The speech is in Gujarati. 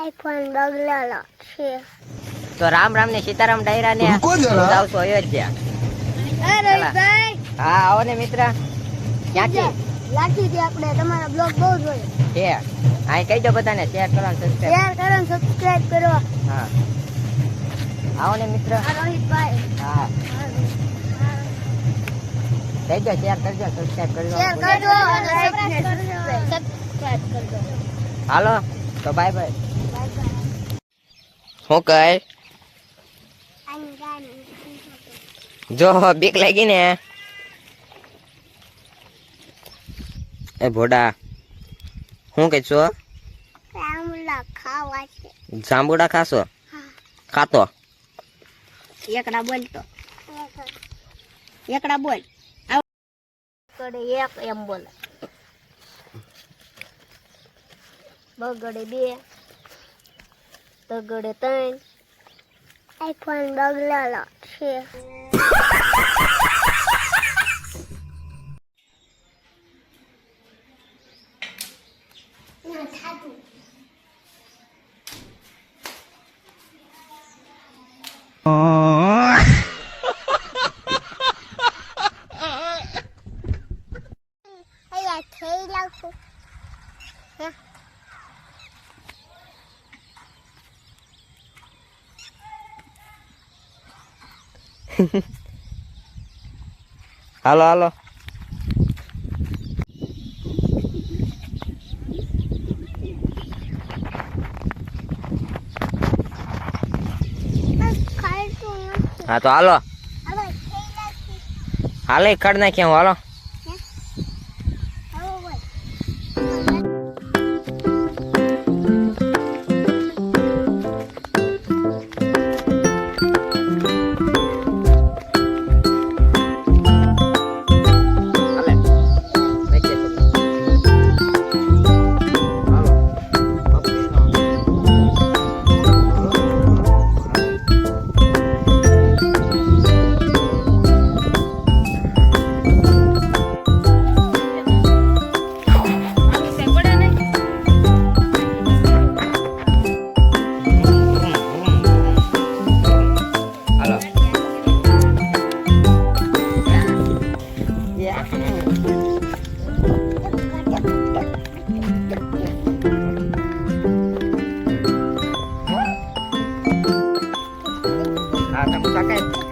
આઈફોન બગડેલો છે. તો રામ રામ ને સીતારામ ડાયરા ને છું અયોધ્યા. હા આવો ને મિત્ર. ક્યાંથી? લાગી હતી આપણે. તમારા બ્લોગ બહુ જોયો છે. હા કહી દો બધાને શેર કરો સબસ્ક્રાઈબ શેર કરો અને સબસ્ક્રાઇબ કરો. હા. આવો ને મિત્ર. રોહિતભાઈ હા. કહી દો શેર કરજો સબસ્ક્રાઈબ કરજો. શેર કરજો સબસ્ક્રાઇબ કરજો હાલો. તો બાય બાય હું કહે જો બીક લાગી ને. એ ભોડા શું કે છો? આમલા ખાવા છે. જાંબુડા ખાશો? ખાતો. એકડા બોલ તો. એકડા બોલ. એક એમ બોલે. બગડે બે બગડે ત્રણ. આઈફોન બગડેલો છે. થઈ લાગશું હાલો હાલો. હા તો હાલો. હાલે ખડ નાખ્યા હું હાલો. Anda.